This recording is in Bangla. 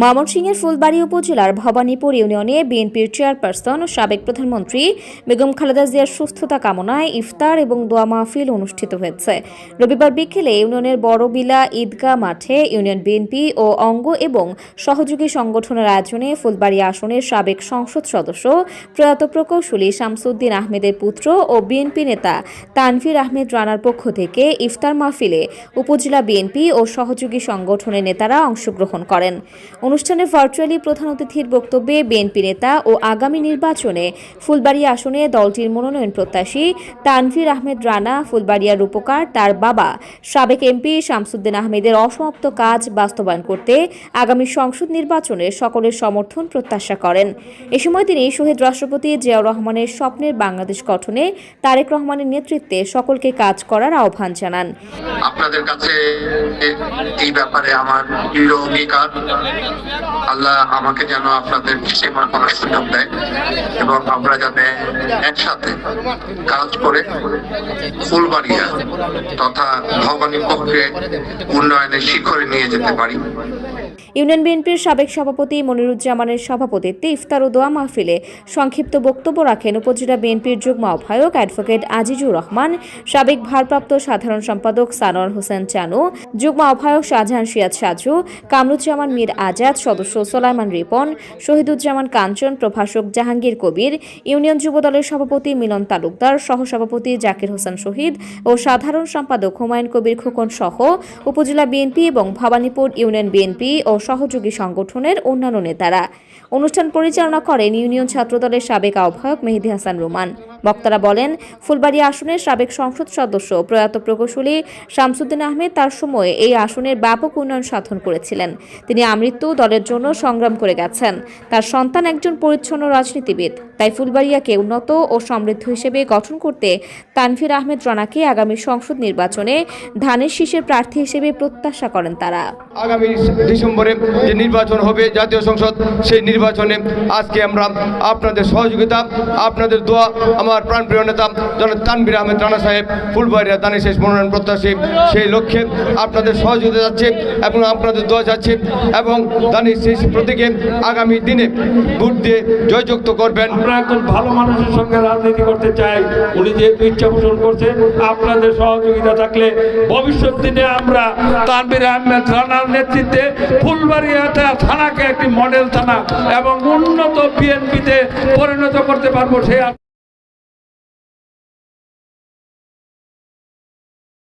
ময়মনসিংহের ফুলবাড়ি উপজেলার ভবানীপুর ইউনিয়নে বিএনপির চেয়ারপারসন ও সাবেক প্রধানমন্ত্রী বেগম খালেদা জিয়ার সুস্থতা কামনায় ইফতার এবং দোয়া মাহফিল অনুষ্ঠিত হয়েছে। রবিবার বিকেলে ইউনিয়নের বড়বিলা ঈদগাহ মাঠে ইউনিয়ন বিএনপি ও অঙ্গ এবং সহযোগী সংগঠনের আয়োজনে ফুলবাড়ি আসনের সাবেক সংসদ সদস্য প্রয়াত প্রকৌশলী শামসুদ্দিন আহমেদের পুত্র ও বিএনপি নেতা তানভীর আহমেদ রানার পক্ষ থেকে ইফতার মাহফিলে উপজেলা বিএনপি ও সহযোগী সংগঠনের নেতারা অংশগ্রহণ করেন। অনুষ্ঠানে ভার্চুয়ালি প্রধান অতিথির বক্তব্যে বিএনপি নেতা ও আগামী নির্বাচনে ফুলবাড়িয়া আসনে দলটির মনোনয়ন প্রত্যাশী তানভীর আহমেদ রানা ফুলবাড়িয়ার রূপকার, তার বাবা সাবেক এমপি শামসুদ্দিন আহমেদের অসমাপ্ত কাজ বাস্তবায়ন করতে আগামী সংসদ নির্বাচনে সকলের সমর্থন প্রত্যাশা করেন। এ সময় তিনি শহীদ রাষ্ট্রপতি জিয়াউর রহমানের স্বপ্নের বাংলাদেশ গঠনে তারেক রহমানের নেতৃত্বে সকলকে কাজ করার আহ্বান জানান। আপনাদের কাছে এই ব্যাপারে আমার দৃঢ় অঙ্গীকার। আল্লাহ আমাকে যেন আপনাদের সেবা করার সুযোগ দেয় এবং আমরা যাতে একসাথে কাজ করে ফুলবাড়িয়া তথা ভবানী পক্ষে উন্নয়নের শিখরে নিয়ে যেতে পারি। ইউনিয়ন বিএনপির সাবেক সভাপতি মনিরুজ্জামানের সভাপতিত্বে ইফতার ও দোয়া মাহফিলে সংক্ষিপ্ত বক্তব্য রাখেন উপজেলা বিএনপির যুগ্ম আহ্বায়ক অ্যাডভোকেট আজিজুর রহমান, সাবেক ভারপ্রাপ্ত সাধারণ সম্পাদক সানোয়ার হোসেন চানু, যুগ্ম আহ্বায়ক শাহজাহান সিয়াদ সাজু, কামরুজ্জামান মীর আজাদ সদস্য সোলাইমান রিপন, শহীদুজ্জামান কাঞ্চন, প্রভাষক জাহাঙ্গীর কবির, ইউনিয়ন যুবদলের সভাপতি মিলন তালুকদার, সহসভাপতি জাকির হোসেন শহীদ ও সাধারণ সম্পাদক হুমায়ুন কবির খোকন সহ উপজেলা বিএনপি এবং ভবানীপুর ইউনিয়ন বিএনপি ও সহযোগী সংগঠনের অন্যান্য নেতারা। অনুষ্ঠান পরিচালনা করেন ইউনিয়ন ছাত্রদলের সাবেক আহ্বায়ক মেহেদি হাসান রোমান। বক্তারা বলেন, ফুলবাড়ি আসনের সাবেক সংসদ সদস্য প্রয়াত প্রকৌশলী শামসুদ্দিন আহমেদ তার সময়ে এই আসনের ব্যাপক উন্নয়ন সাধন করেছিলেন। তিনি আমৃত্যু দলের জন্য সংগ্রাম করে গেছেন। তার সন্তান একজন পরিচ্ছন্ন রাজনীতিবিদ। তাই ফুলবাড়িয়াকে উন্নত ও সমৃদ্ধ হিসেবে গঠন করতে তানভীর আহমেদ রানাকে আগামী সংসদ নির্বাচনে ধানের শীষের প্রার্থী হিসেবে প্রত্যাশা করেন তারা। আগামী ডিসেম্বরে যে নির্বাচন হবে, জাতীয় সংসদ, সেই নির্বাচনে আজকে আমরা আপনাদের সহযোগিতা, আপনাদের দোয়া, আমার প্রাণপ্রিয় নেতা জনাব তানবির আহমেদ রানা সাহেব ফুলবাড়িয়া দানি শেষ মনোনয়ন প্রত্যাশী, সেই লক্ষ্যে আপনাদের সহযোগিতা যাচ্ছে এবং আপনাদের দোয়া যাচ্ছে এবং দানি শেষ প্রতীকে আগামী দিনে ভোট দিয়ে জয়যুক্ত করবেন। আমরা একজন ভালো মানুষের সঙ্গে রাজনীতি করতে চাই। উনি যেহেতু ইচ্ছা পোষণ করছে আপনাদের সহযোগিতা থাকলে ভবিষ্যৎ দিনে আমরা তানবির আহমেদ রানার নেতৃত্বে ফুলবাড়িয়াতে থানাকে একটি মডেল থানা এবং উন্নত বিএনপিতে পরিণত করতে পারব সেই